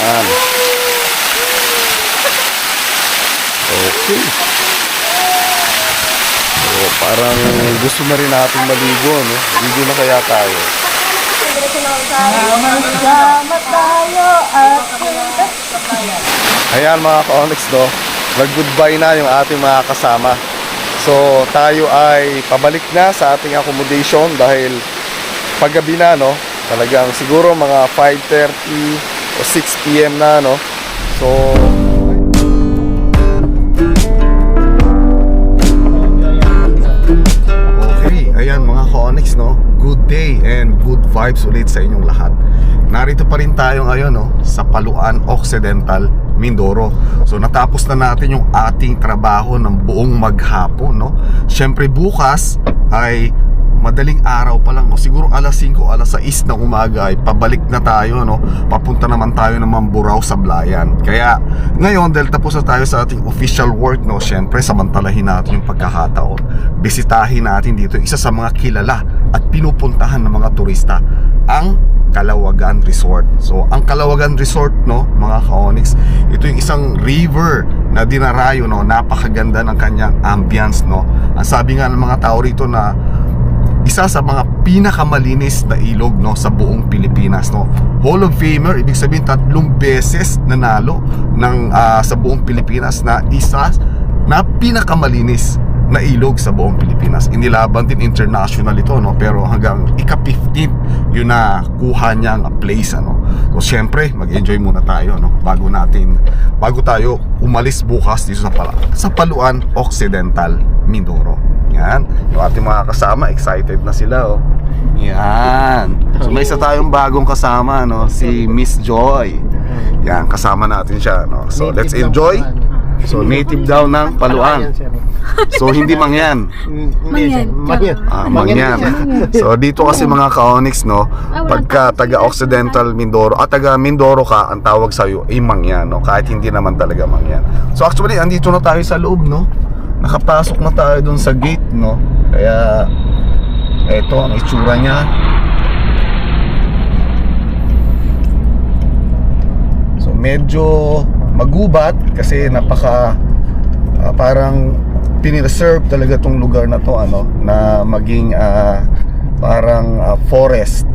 Yan. Okay. So, parang gusto na rin natin maligo, no? Ligo na kaya tayo. Sama tayo at Ayan mga ka-Onyx, no? Nag-goodbye na yung ating mga kasama. So, tayo ay pabalik na sa ating accommodation dahil paggabi na, no? Talagang siguro mga 5.30 o 6 p.m. na, no? So, Okay, ayan mga ka-Onyx, no? Good day and good vibes ulit sa inyong lahat. Narito pa rin tayo ngayon, no? Sa Paluan Occidental, Mindoro. So natapos na natin yung ating trabaho ng buong maghapon, no? Siyempre bukas ay madaling araw pa lang, no? Siguro alas 5, alas 6 ng umaga ay pabalik na tayo, no? Papunta naman tayo ng Mamburao sa Blayan. Kaya ngayon, dahil tapos na tayo sa ating official work, no? Siyempre, samantalahin natin yung pagkakataon. Bisitahin natin dito isa sa mga kilala at pinupuntahan ng mga turista, ang Kalawagan Resort. So, ang Kalawagan Resort, no, mga ka-Onyx, ito yung isang river na dinarayo, no, napakaganda ng kanyang ambience, no. Ang sabi nga ng mga tao rito na isa sa mga pinakamalinis na ilog no sa buong Pilipinas no. Hall of Famer ibig sabihin tatlong beses nanalo ng ah, sa buong Pilipinas na isa na pinakamalinis na ilog sa buong Pilipinas. Inilaban din international ito no pero hanggang ika-15 yun na kuha niyang place ano. So syempre mag-enjoy muna tayo no bago natin bago tayo umalis bukas dito sa Pala, sa Paluan Occidental Mindoro. Yan. Yung ating mga kasama, excited na sila, oh. Yan. So may isa tayong bagong kasama, no? Si Miss Joy. Yan, kasama natin siya, no? So let's enjoy. So native daw ng Paluan. So hindi mangyan. Mangyan. Mangyan. Ah, mangyan. So dito kasi mga ka-Onyx, no? Pagka taga Occidental Mindoro, at taga Mindoro ka, ang tawag sa'yo ay mangyan, no? Kahit hindi naman talaga mangyan. So actually, andito na tayo sa loob, no? Nakapasok na tayo dun sa gate, no? Kaya, eto ang itsura niya. So medyo magubat kasi napaka ah, parang pinireserve talaga tong lugar na to ano na maging ah, parang ah, forest.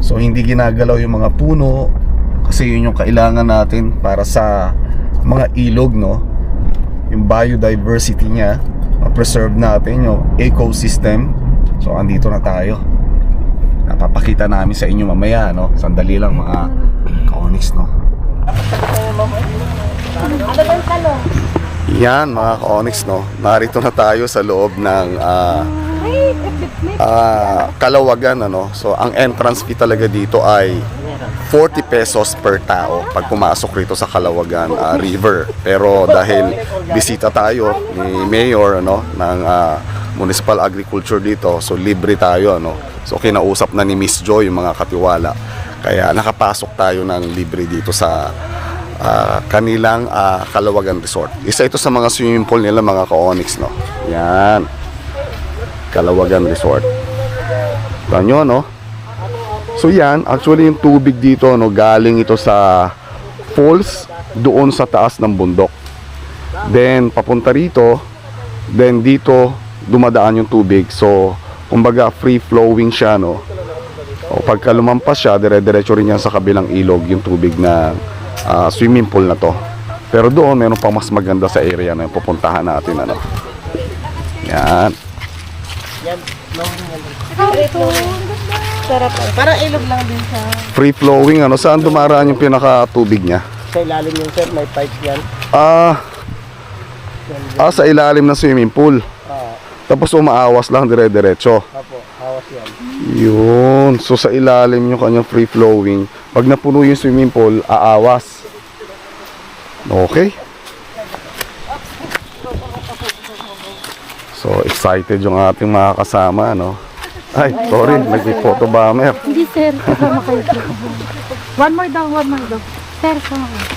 So hindi ginagalaw yung mga puno kasi yun yung kailangan natin para sa mga ilog no. Yung biodiversity niya, ma-preserve natin yung ecosystem. So andito na tayo. Napapakita namin sa inyo mamaya no. Sandali lang mga ka-onyx no. Yan mga ka-onyx no. Narito na tayo sa loob ng equipment. ah, Kalawagan ano. So ang entrance fee talaga dito ay 40 pesos per tao pag pumasok rito sa Kalawagan ah, River. Pero dahil bisita tayo ni Mayor ano ng ah, Municipal Agriculture dito, so libre tayo ano. So kinausap na ni Miss Joy yung mga katiwala. Kaya nakapasok tayo ng libre dito sa ah, kanilang ah, Kalawagan Resort. Isa ito sa mga swimming pool nila mga ka-onyx no. Yan. Kalawagan Resort. Ganyo, no? So yan, actually yung tubig dito, no, galing ito sa falls doon sa taas ng bundok. Then, papunta rito, then dito, dumadaan yung tubig. So, kumbaga, free flowing siya, no? O pagka lumampas siya, dire-diretso rin yan sa kabilang ilog yung tubig na ah, swimming pool na to. Pero doon, meron pang mas maganda sa area na yung pupuntahan natin, ano? Yan. Ito. Sarap. Parang ilog lang din siya. Free flowing, ano? Saan dumaraan yung pinaka tubig niya? Sa ilalim yung sir, may pipes yan. Ah, ah sa ilalim ng swimming pool. Ah, Tapos umaawas lang dire-diretso. apo, hawas yan. Yun. So sa ilalim yung kanyang free flowing. Pag napuno yung swimming pool, aawas. Okay. So excited yung ating mga kasama, no? Ay, sorry, nag-photo bomber. Hindi, sir. Kasama kayo. One more daw, one more daw. Sir, sama kayo.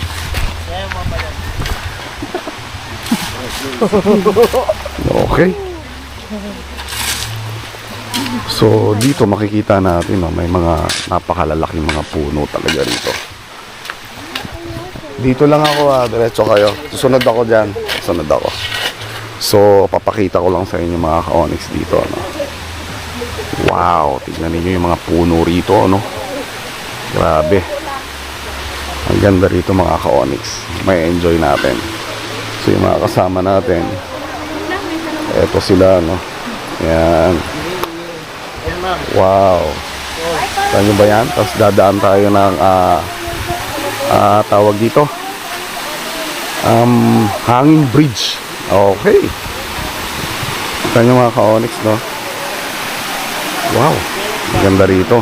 Okay. So dito makikita natin no, may mga napakalalaking mga puno talaga rito. Dito lang ako ah, diretso kayo. Susunod ako dyan. Susunod ako. So, papakita ko lang sa inyo mga ka-onyx dito. Ano? Wow, tignan niyo yung mga puno rito. Ano? Grabe. Ang ganda rito mga ka-onyx. May enjoy natin. So, yung mga kasama natin. Eto sila, no? Yan. Wow. Saan nyo ba yan? Tapos dadaan tayo ng ah ah, tawag dito um, hanging bridge okay Saan nyo mga ka-onyx no wow maganda rito.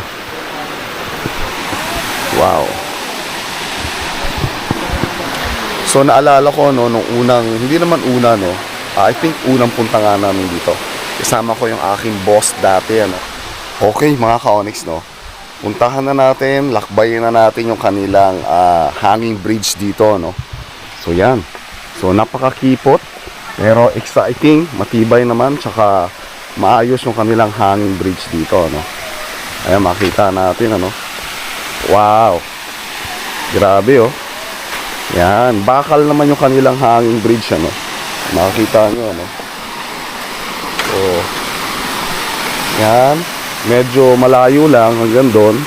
Wow. So naalala ko no nung unang hindi naman una no I think unang punta nga namin dito. Kasama ko yung aking boss dati ano. Okay mga ka-onyx no. Puntahan na natin, lakbayin na natin yung kanilang ah, hanging bridge dito, no? So, yan. So, napakakipot, pero exciting, matibay naman, tsaka maayos yung kanilang hanging bridge dito, no? Ayan, makita natin, ano? Wow! Grabe, oh. Yan, bakal naman yung kanilang hanging bridge, ano? Makikita nyo, ano? So, yan medyo malayo lang hanggang doon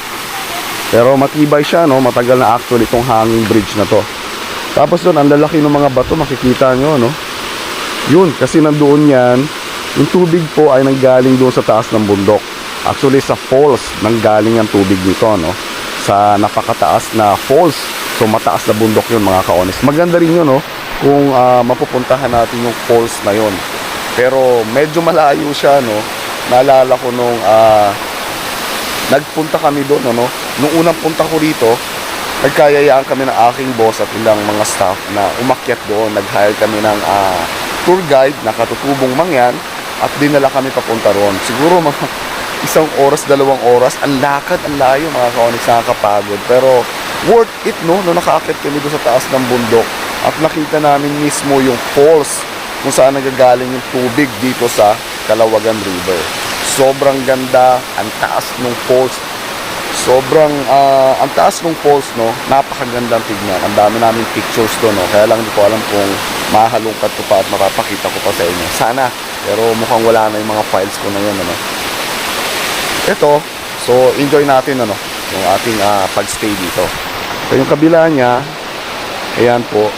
pero matibay siya no matagal na actually itong hanging bridge na to tapos doon ang lalaki ng mga bato makikita nyo no yun kasi nandoon yan yung tubig po ay nanggaling doon sa taas ng bundok. Actually sa falls nanggaling ang tubig nito no? Sa napakataas na falls. So mataas na bundok yun mga kaonis maganda rin yun no? Kung ah, mapupuntahan natin yung falls na yun. Pero medyo malayo siya no? Naalala ko nung ah, nagpunta kami doon ano nung unang punta ko rito nagkayayaan kami ng aking boss at ilang mga staff na umakyat doon. Nag-hire kami ng ah, tour guide na katutubong mangyan at dinala kami papunta roon. Siguro mga isang oras, dalawang oras. Ang lakad, ang layo mga kaonis nakakapagod. Pero worth it no? No nakaakyat kami doon sa taas ng bundok. At nakita namin mismo yung falls kung saan nagagaling yung tubig dito sa Kalawagan River. Sobrang ganda, ang taas ng falls. Sobrang, ah, ang taas ng falls, no, napakagandang tignan. Ang dami namin pictures doon, no. Kaya lang hindi ko alam kung mahalungkat ko pa at mapapakita ko pa sa inyo. Sana, pero mukhang wala na yung mga files ko na yun, ano. Ito, so enjoy natin, ano, yung ating ah, pagstay dito. So yung kabila niya, ayan po,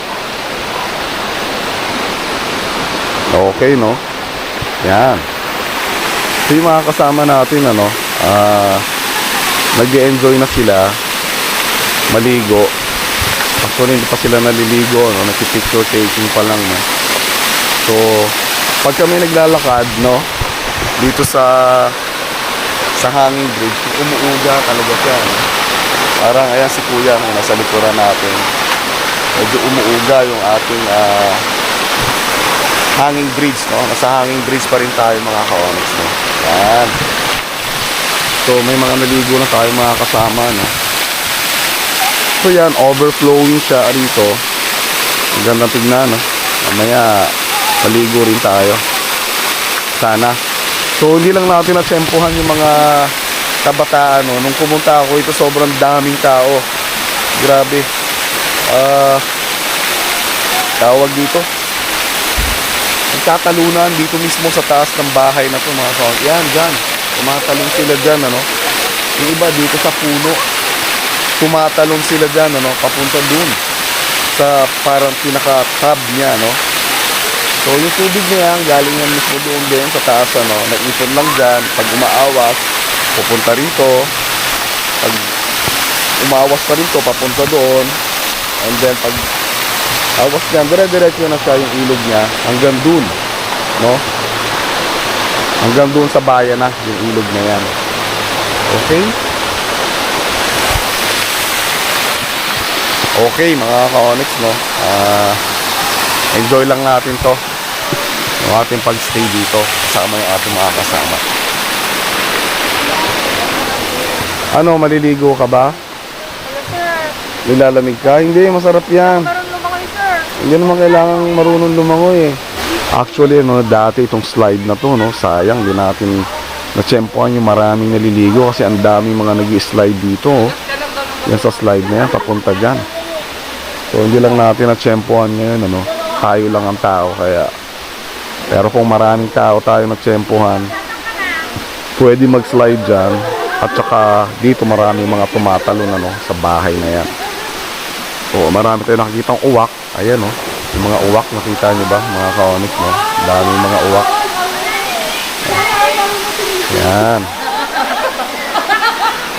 Okay, no? Yan. So, yung mga kasama natin, ano, ah, nag enjoy na sila, maligo. Actually, hindi pa sila naliligo, no? Nagpipicture taking pa lang, no? So, pag kami naglalakad, no, dito sa sa hanging bridge, umuuga talaga siya, no? Parang, ayan si kuya, no, nasa likuran natin. Medyo umuuga yung ating, ah, hanging bridge, no? Nasa hanging bridge pa rin tayo mga ka-onyx, no? Yan. So, may mga naligo na tayo mga kasama, no? So, yan, overflowing siya rito. Ang ganda tignan, no? Mamaya, maligo rin tayo. Sana. So, hindi lang natin natsempuhan yung mga kabataan, no? Nung pumunta ako, ito sobrang daming tao. Grabe. Ah... tawag dito nagtatalunan dito mismo sa taas ng bahay na to mga kawan. Yan, dyan. Tumatalon sila dyan, ano. Yung iba dito sa puno. Tumatalon sila dyan, ano, papunta dun. Sa parang pinaka-tab niya, no. So, yung tubig na yan, galing yan mismo doon din sa taas, ano. Naipon lang dyan. Pag umaawas, pupunta rito. Pag umawas pa rito, papunta doon. And then, pag awas niyan, dire-diretso na siya yung ilog niya hanggang dun, no? Hanggang dun sa bayan na yung ilog na yan. Okay? Okay, mga ka-onyx, no? Ah, enjoy lang natin to. Yung ating pag-stay dito kasama yung ating mga kasama. Ano, maliligo ka ba? Nilalamig ka? Hindi, masarap yan. Parang lumakay, sir. Hindi naman kailangan marunong lumangoy eh. Actually, no, dati itong slide na to, no, sayang, di natin natsempohan yung maraming naliligo kasi ang daming mga nag slide dito. Oh. Yan sa slide na yan, papunta dyan. So hindi lang natin na-tsempohan ngayon, ano. Tayo lang ang tao, kaya... Pero kung maraming tao tayo na-tsempohan, pwede mag-slide dyan. At saka dito marami mga tumatalon ano, sa bahay na yan. So marami tayo nakikita uwak. Ayan oh. Yung mga uwak, nakita nyo ba? Mga kaonik no? Daming mga uwak. Yan.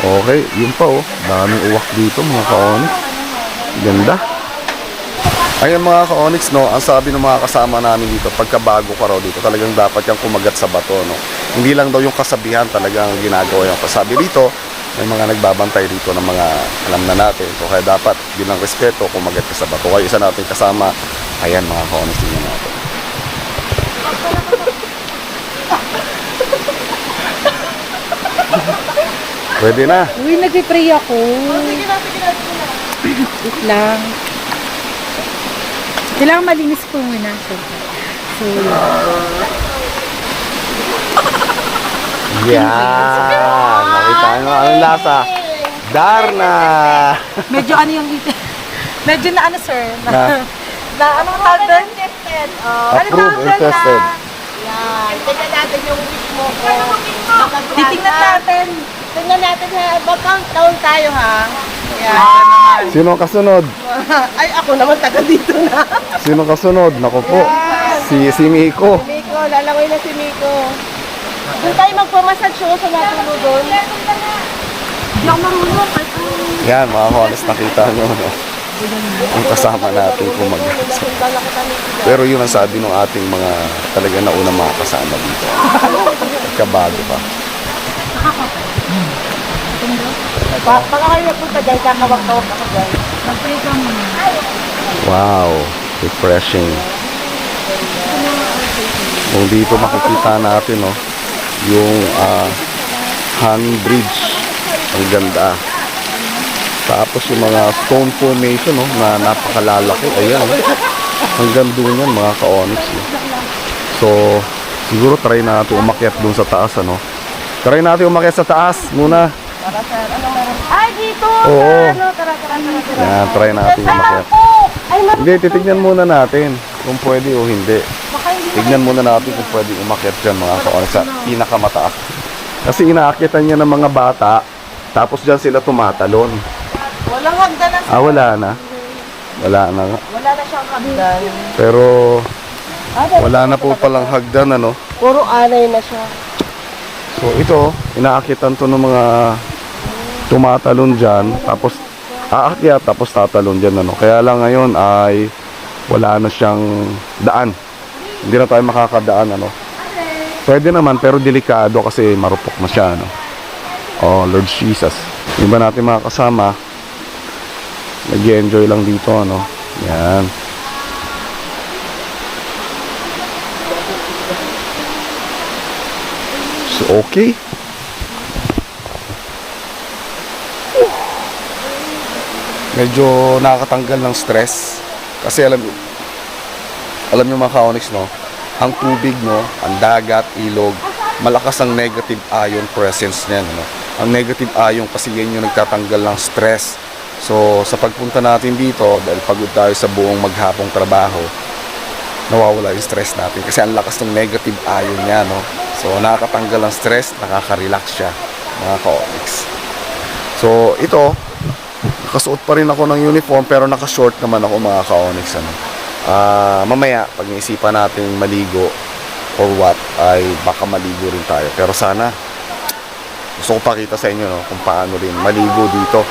Okay, yun pa oh. Daming uwak dito mga ka-onyx. Ganda. Ayan mga ka-onyx no, ang sabi ng mga kasama namin dito, pagkabago ka raw dito, talagang dapat kang kumagat sa bato no. Hindi lang daw yung kasabihan talagang ginagawa yung kasabi dito. May mga nagbabantay dito ng mga alam na natin. So kaya dapat bilang respeto, kumagat ka sa bato. Kaya isa natin kasama, ayan mga ka-onyx tingnan natin. Pwede na. Uy, nagpipray ako. Wait lang. Kailangan malinis ko muna. So, so Yan! Nyo, anong lasa? Darna! medyo ano yung medyo na ano sir na, Na? na anong tawag doon? Tested. Oh, ano Approved tawag and doon na? Yan. Tingnan natin yung wish mo ko. Titingnan natin. Tingnan natin ha. Bakang taon tayo ha. Yan. Sino ang kasunod? Ay, ako naman taga dito na. Sino ang kasunod? Naku po. Si, si Miko. Miko, lalaway na si Miko. Doon tayo magpamassage show sa natulo doon. Hindi ako marunong. Yan, mga honest, nakita nyo. No? Ang kasama natin kumagat. Pero yun ang sabi ng ating mga talaga nauna mga kasama dito. Kabago pa. Pa pag kayo nagpunta dyan, kakawag-kawag ako dyan. Mag-pray ka muna. Wow, refreshing. Kung dito makikita natin, no, yung ah, hanging bridge. Ang ganda. Tapos yung mga stone formation, no, na napakalalaki. Ayan. Hanggang doon yan, mga ka-onyx. No. So, siguro try natin umakyat doon sa taas, ano. Try natin umakyat sa taas muna. Ay, dito! Oo. Ano, tara, tara, tara, tara. Yan, try natin umakyat. Hindi, titignan muna natin kung pwede o hindi. Tignan muna natin kung pwede umakyat dyan mga kaonis sa pinakamataas. Kasi inaakyatan niya ng mga bata, tapos dyan sila tumatalon. walang hagdan na. Ah, wala na. Wala na. Wala na siyang hagdan. Pero wala na po palang hagdan ano. Puro anay na siya. So ito, inaakyatan to ng mga tumatalon dyan, tapos aakyat, tapos tatalon dyan ano. Kaya lang ngayon ay wala na siyang daan. Hindi na tayo makakadaan ano. Pwede naman pero delikado kasi marupok na siya ano. Oh, Lord Jesus. Iba natin mga kasama, nag-enjoy lang dito ano. Yan. So, okay. Medyo nakakatanggal ng stress. Kasi alam alam niyo mga kaonix, no? Ang tubig, no? Ang dagat, ilog, malakas ang negative ion presence niyan, no? Ang negative ion kasi yan yung nagtatanggal ng stress. So, sa pagpunta natin dito, dahil pagod tayo sa buong maghapong trabaho, nawawala yung stress natin kasi ang lakas ng negative ion niya no so nakakatanggal ng stress nakaka-relax siya mga ka-onyx so ito nakasuot pa rin ako ng uniform pero naka-short naman ako mga ka-onyx ano Ah, mamaya pag naisipan natin maligo or what ay baka maligo rin tayo pero sana gusto ko pakita sa inyo no, kung paano rin maligo dito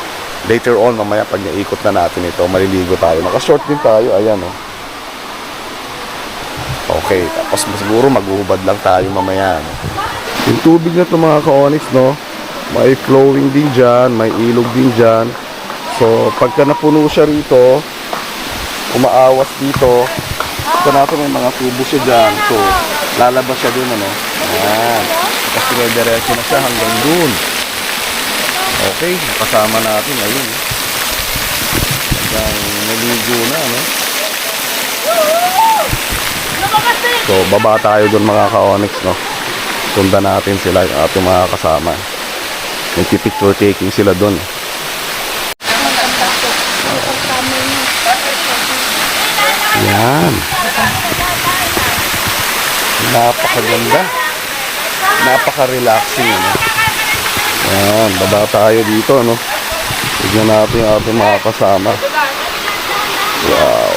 later on mamaya pag naikot na natin ito maliligo tayo naka-short din tayo ayan no Okay, tapos siguro maghuhubad lang tayo mamaya. No? Yung tubig na to mga ka-onyx, no? May flowing din dyan, may ilog din dyan. So, pagka napuno siya rito, umaawas dito, ito natin may mga tubo siya dyan. So, lalabas siya dun, ano? Ayan. Tapos dire-diretso na siya hanggang dun. Okay, nakasama natin. Ayun. Hanggang naligo na, ano? So, baba tayo doon mga ka-onyx, no? Sundan natin sila, yung ating mga kasama. Nagpipicture taking sila doon. Yan. Napakaganda. Napaka-relaxing. Ano? Yan, baba tayo dito, ano? Tignan natin yung ating mga kasama. Wow.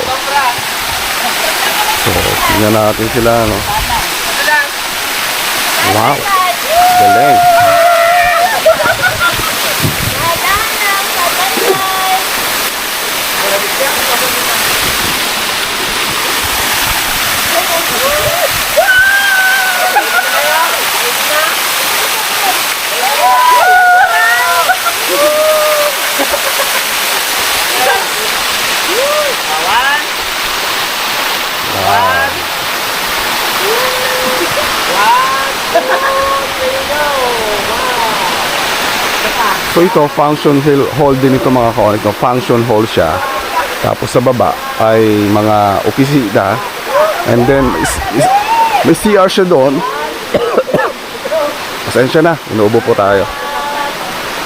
So, tignan natin sila, ano? Wow. Galing. So ito, function hall din ito mga kaonik. No? Function hall siya. Tapos sa baba ay mga opisina. And then, may CR siya doon. Pasensya na, inuubo po tayo.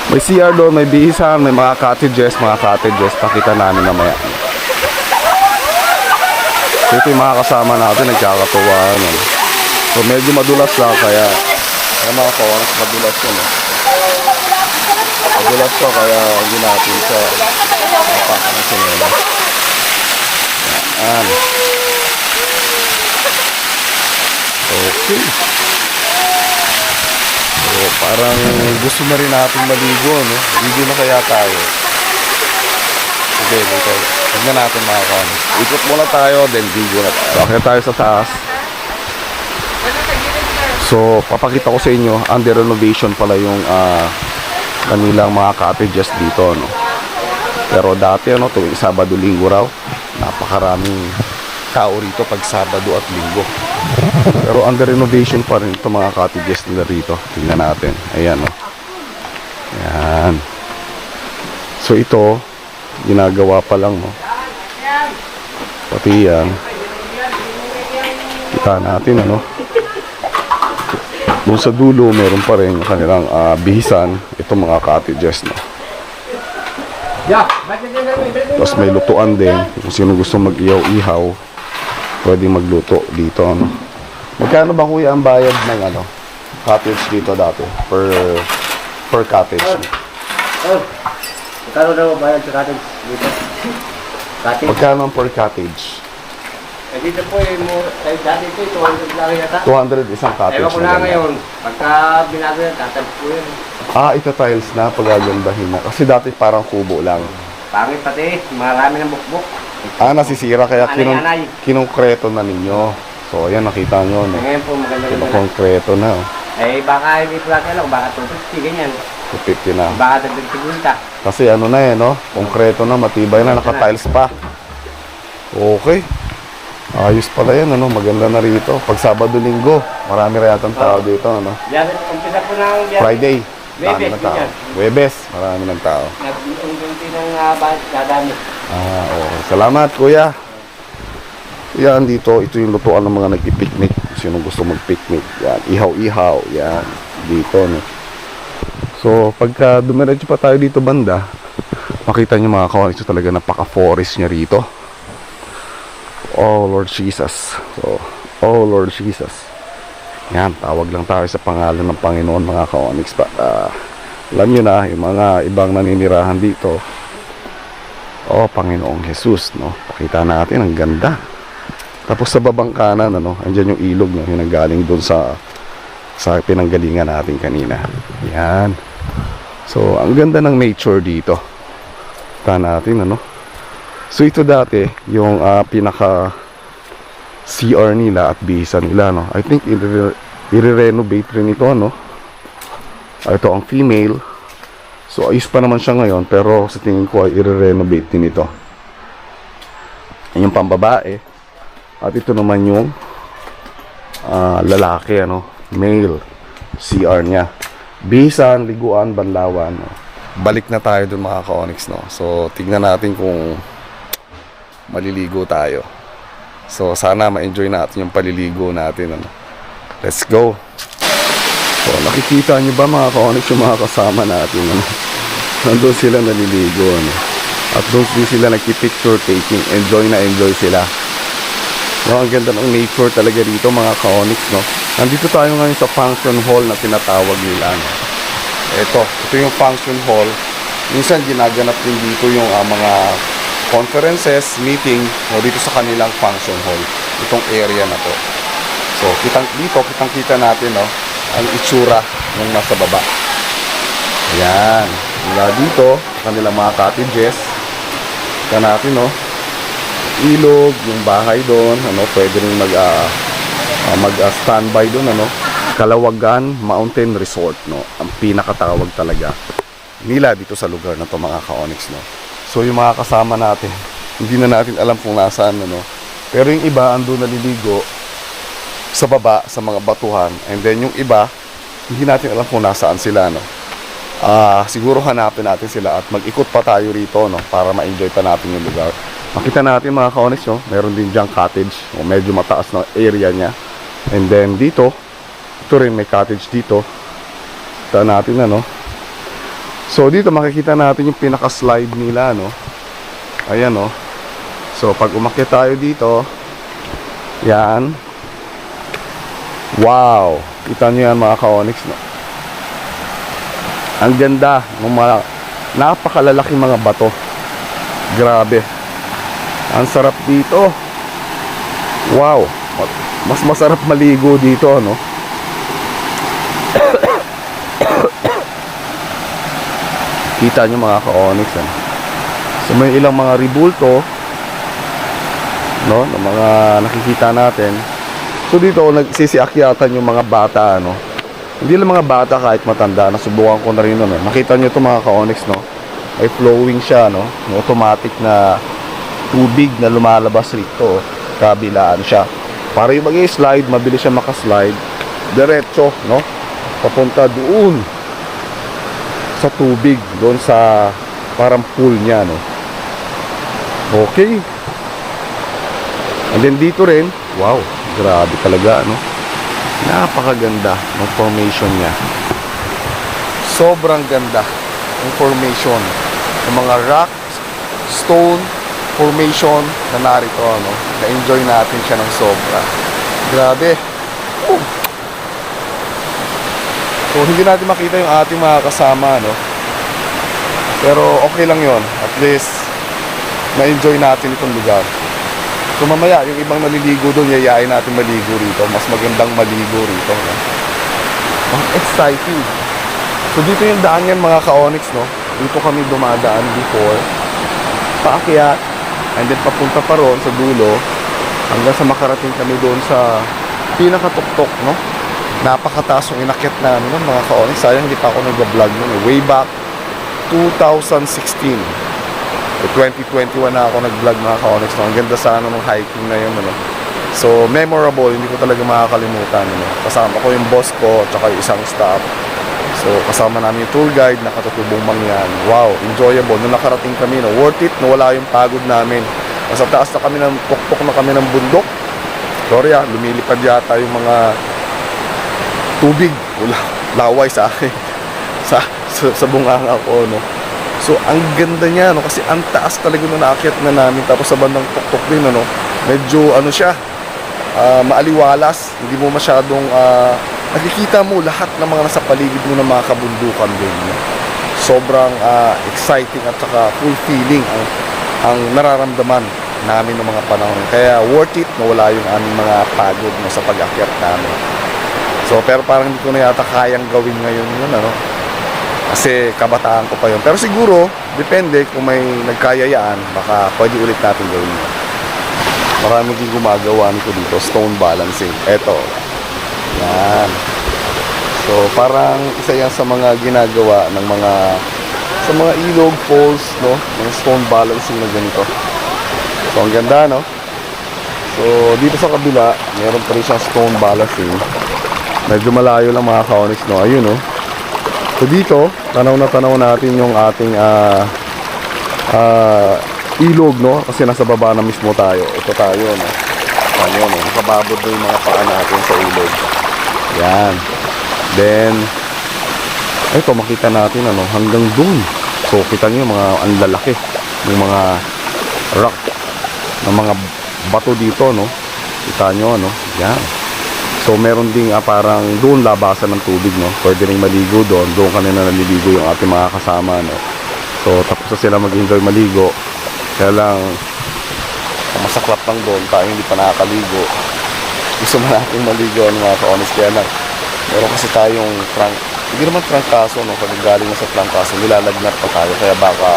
May CR doon, may bihisan, may mga cottages, mga cottages. Pakita namin mamaya. So ito yung mga kasama natin, nagkakatuwa. Ano. So medyo madulas lang, kaya, kaya mga kaonik, madulas yun. Eh. Madulas to kaya hindi natin sa papak ng sinela. Yan. Okay. So, parang gusto na rin natin maligo, no? Ligo na kaya tayo. Sige, dito. Huwag na natin mga kano. Ikot muna tayo, then ligo na tayo. Akit tayo sa taas. So, papakita ko sa inyo, under renovation pala yung ah, kanilang mga cottages dito no. Pero dati ano tuwing Sabado Linggo raw, napakaraming tao rito pag Sabado at Linggo. Pero under renovation pa rin itong mga cottages nila rito. Tingnan natin. Ayan no. Ayan. So ito, ginagawa pa lang no. Pati yan. Kita natin ano. Doon sa dulo, meron pa rin kanilang ah, bihisan. Itong mga cottages, no? Tapos may lutuan din. Kung sino gusto mag-ihaw-ihaw, pwede magluto dito, no? Magkano ba kuya ang bayad ng ano, cottage dito dati? Per, per cottage. Oh, magkano daw bayad sa cottage dito? Cottage? Magkano per cottage? Eh, dito po eh, mo, eh, dati po, 200 lang yata. 200 isang cottage. Ewan ko na ganyan. ngayon, pagka binago yan, tatag po yun. Ah, ito tiles na, pagagandahin na. Kasi dati parang kubo lang. Pangit pati, marami ng bukbuk. Ah, nasisira kaya kinong, kinongkreto na ninyo. So, ayan, nakita nyo, no? Ngayon po, maganda ganda na. Kinongkreto na, oh. Eh, baka hindi po natin alam, baka 250, ganyan. 250 na. Baka dagdag sigurita. Kasi ano na eh, no? Konkreto na, matibay na, naka-tiles pa. Okay. Ayos pala yan, ano? Maganda na rito. Pag Sabado, Linggo, marami rin yatang tao dito, ano? Yan, umpisa po ng. Friday, dami Webes, ng tao. ganyan. Webes, marami ng tao. Nag-unti ng uh, dadami. Ah, okay. Salamat, kuya. Yan dito, ito yung lutuan ng mga nagpi-picnic. Sino gusto mag-picnic. Yan, ihaw-ihaw. Yan, dito, no? So, pagka dumiretso pa tayo dito banda, makita nyo mga kawan, ito talaga napaka-forest niya rito. Oh, Lord Jesus. So, oh, Lord Jesus. Yan, tawag lang tayo sa pangalan ng Panginoon mga ka-onyx. Ah, alam nyo na, yung mga ibang naninirahan dito, Oh, Panginoong Jesus, no? Pakita natin, ang ganda. Tapos sa babang kanan, ano, andyan yung ilog, no? Yung nanggaling doon sa sa pinanggalingan natin kanina. Yan. So, ang ganda ng nature dito. Kita natin, ano? So, ito dati, yung ah, pinaka CR nila at bisa nila, no? I think, i-renovate rin ito, no? Ah, ito ang female. So ayos pa naman siya ngayon pero sa tingin ko ay i-renovate din ito. Yung pambabae. At ito naman yung ah, lalaki ano, male CR niya. Bisan, liguan, banlawan. Balik na tayo dun mga ka-onyx no. So tignan natin kung maliligo tayo. So sana ma-enjoy natin yung paliligo natin ano. Let's go. So, nakikita nyo ba mga ka-onyx yung mga kasama natin? Ano? Nandun sila naliligo. Ano? At doon din sila nagki-picture taking. Enjoy na enjoy sila. No, ang ganda ng nature talaga dito mga ka-onyx, no. Nandito tayo ngayon sa function hall na tinatawag nila, no. Ito, ito yung function hall. Minsan ginaganap din dito yung ah, mga conferences, meeting, no, dito sa kanilang function hall. Itong area na to. So, kitang dito, kitang kita natin, no, ang itsura ng nasa baba. Ayan. Mula dito, kanilang mga cottages. Kita natin, no, ilog, yung bahay doon, ano, pwede rin mag ah, ah, mag ah, standby doon, ano. Kalawagan Mountain Resort, no. Ang pinakatawag talaga nila dito sa lugar na to mga ka-onyx, no. So yung mga kasama natin, hindi na natin alam kung nasaan, ano. Pero yung iba andun naliligo sa baba sa mga batuhan and then yung iba hindi natin alam kung nasaan sila, no. Ah, siguro hanapin natin sila at mag-ikot pa tayo rito, no, para ma-enjoy pa natin yung lugar. Makita natin mga ka-onyx, no, meron din diyang cottage, o medyo mataas na area niya. And then dito, ito rin may cottage dito. Kita natin ano. So dito makikita natin yung pinaka-slide nila no. Ayan no. So pag umakyat tayo dito, yan. Wow! Kita niyo yan mga ka-onyx no. Ang ganda ng mga napakalalaki mga bato. Grabe. Ang sarap dito. Wow. Mas masarap maligo dito, no? Kita nyo mga ka-onyx, ano? So may ilang mga ribulto, no? Na mga nakikita natin. So dito, nagsisiakyatan yung mga bata, ano? Hindi lang mga bata kahit matanda, nasubukan ko na rin nun, eh. Nakita nyo ito mga ka-onyx, no? Ay flowing siya, no? Yung automatic na tubig na lumalabas rito, kabilaan siya. Para yung mag slide mabilis siya makaslide, diretso, no? Papunta doon sa tubig, doon sa parang pool niya, no? Okay. And then dito rin, wow, grabe talaga, no? Napakaganda ng formation niya. Sobrang ganda ng formation ng mga rock, stone, formation na narito, no? Na-enjoy natin siya ng sobra. Grabe. Oh. So, hindi natin makita yung ating mga kasama, no? Pero okay lang yon At least, na-enjoy natin itong lugar. So, mamaya, yung ibang naliligo doon, yayain natin maligo rito. Mas magandang maligo rito, no? Ang exciting. So, dito yung daan yan, mga ka-onyx, no? Dito kami dumadaan before. Paakyat, and then papunta pa ron sa dulo hanggang sa makarating kami doon sa pinakatuktok no napakataas yung inakyat namin nun mga ka sayang hindi pa ako nag-vlog nun eh. way back 2016 eh, 2021 na ako nag-vlog mga ka no? ang ganda sana ng hiking na yun ano? so memorable hindi ko talaga makakalimutan ano? kasama ko yung boss ko at saka yung isang staff So kasama namin yung tour guide, nakatutubong mangyan. Wow, enjoyable. Nung nakarating kami, no, worth it, nawala yung pagod namin. Nasa taas na kami ng tuktok na kami ng bundok. Sorry ah, lumilipad yata yung mga tubig. Wala, laway sa akin. sa, sa, sa bunganga ko, no. So ang ganda niya, no, kasi ang taas talaga nung naakyat na namin. Tapos sa bandang tuktok din, ano, medyo ano siya, ah, maaliwalas. Hindi mo masyadong ah, nakikita mo lahat ng mga nasa paligid mo ng mga kabundukan din. no? Sobrang ah, exciting at saka fulfilling ang, ang nararamdaman namin ng mga panahon. Kaya worth it na wala yung aming mga pagod no, sa pag-akyat namin. So pero parang hindi ko na yata kayang gawin ngayon yun ano. Kasi kabataan ko pa yun. Pero siguro, depende kung may nagkayayaan, baka pwede ulit natin gawin yun. Marami din gumagawa nito dito, stone balancing. Eto, yan. So, parang isa yan sa mga ginagawa ng mga sa mga ilog, falls, no? Ng stone balancing na ganito. So, ang ganda, no? So, dito sa kabila, meron pa rin siyang stone balancing. Medyo malayo lang mga ka-onyx, no? Ayun, no? So, dito, tanaw na tanaw natin yung ating ah ah, ilog, no? Kasi nasa baba na mismo tayo. Ito tayo, no? Ano, no? Nakababod na yung mga paa natin sa ilog. Yan. Then, ito makita natin ano, hanggang dun. So, kita niyo mga ang lalaki ng mga rock ng mga bato dito, no? Kita nyo, ano? Yan. So, meron ding ah, parang doon labasan ng tubig, no? Pwede rin maligo doon. Doon kanina naliligo yung ating mga kasama, no? So, tapos na sila mag-enjoy maligo. Kaya lang, masaklap lang doon. Tayo hindi pa nakakaligo. Gusto mo natin maligo, ano mga ka-honest. Kaya lang, meron kasi tayong trunk. Hindi naman trangkaso, no? Pag galing na sa trangkaso, nilalagnat pa tayo. Kaya baka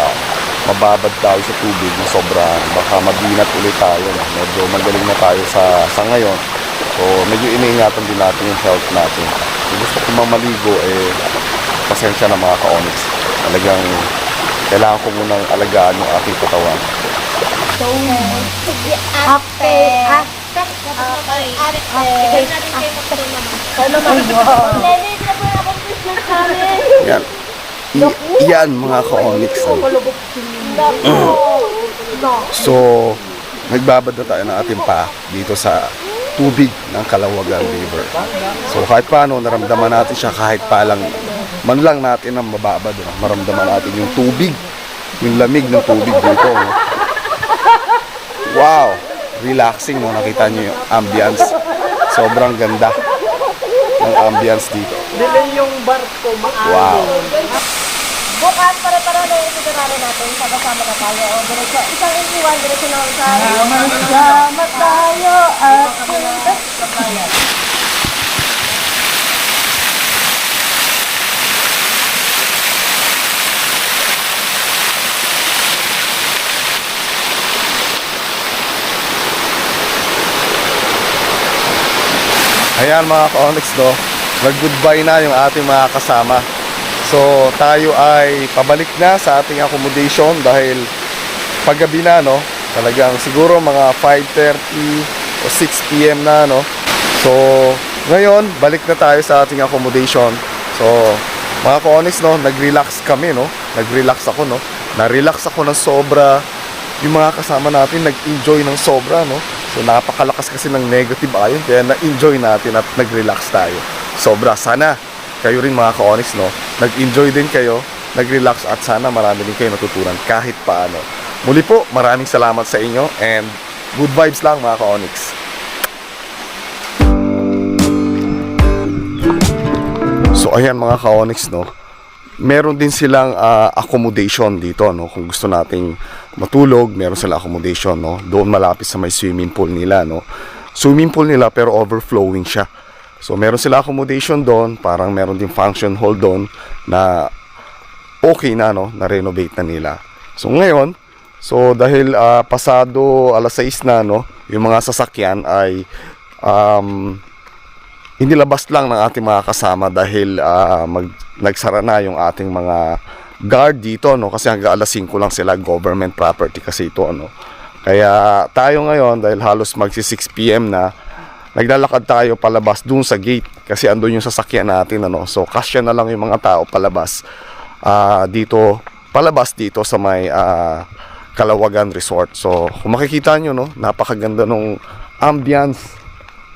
mababad tayo sa tubig na sobrang. Baka maginat ulit tayo. No? Medyo magaling na tayo sa, sa ngayon. So, medyo iniingatan din natin yung health natin. Kung gusto ko mamaligo, eh, pasensya na mga ka-onyx. Talagang kailangan ko munang alagaan yung aking katawan. Ate. Ate. Ate. Ano naman? Lenny, na po akong Christmas namin. Yan. I- yan mga ka-onyx. So, nagbabad na tayo ng ating pa dito sa tubig ng Kalawagan River. So, kahit paano, naramdaman natin siya kahit pa lang, man lang natin ang mababad. No? Maramdaman natin yung tubig, yung lamig ng tubig dito. No? Wow! Relaxing, no? Nakita niyo yung ambience. Sobrang ganda ng ambience dito. Delay yung barko, Wow! Bukas, pare-pare na yung itinararo natin. Sama-sama na tayo. O, diretso. Isang iwan, diretso na sa... Sama tayo at Ayan mga ka-onyx no, nag-goodbye na yung ating mga kasama. So tayo ay pabalik na sa ating accommodation dahil paggabi na no, talagang siguro mga 5.30 o 6 p.m. na no. So ngayon, balik na tayo sa ating accommodation. So mga ka-onyx no, nag-relax kami no, nag-relax ako no, na-relax ako ng sobra yung mga kasama natin nag-enjoy ng sobra, no? So, napakalakas kasi ng negative ion, kaya na-enjoy natin at nag-relax tayo. Sobra. Sana kayo rin mga ka-onyx, no? Nag-enjoy din kayo, nag-relax at sana marami din kayo natutunan kahit paano. Muli po, maraming salamat sa inyo and good vibes lang mga ka-onyx. So, ayan mga ka-onyx, no? meron din silang ah, accommodation dito no kung gusto nating matulog meron silang accommodation no doon malapit sa may swimming pool nila no swimming pool nila pero overflowing siya so meron sila accommodation doon parang meron din function hall doon na okay na no na renovate na nila. So ngayon so dahil ah, pasado alas 6 na no yung mga sasakyan ay um, inilabas lang ng ating mga kasama dahil ah, mag, nagsara na yung ating mga guard dito no kasi hanggang alas 5 lang sila government property kasi ito ano kaya tayo ngayon dahil halos magsi 6 PM na naglalakad tayo palabas dun sa gate kasi andun yung sasakyan natin ano so kasya na lang yung mga tao palabas ah, dito palabas dito sa may ah, Kalawagan Resort so kung makikita nyo no napakaganda nung ambience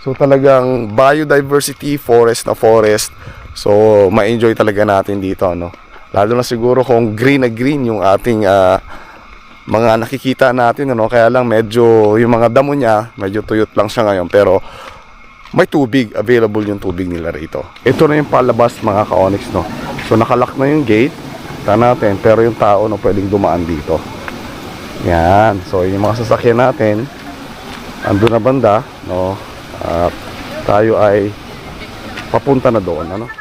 So talagang biodiversity, forest na forest. So ma-enjoy talaga natin dito no. Lalo na siguro kung green na green yung ating ah, mga nakikita natin ano? Kaya lang medyo yung mga damo niya medyo tuyot lang siya ngayon pero may tubig available yung tubig nila rito. Ito na yung palabas mga ka-onyx no? So nakalak na yung gate. Ta natin pero yung tao no pwedeng dumaan dito. Yan. So yung mga sasakyan natin. Ando na banda no? At tayo ay papunta na doon ano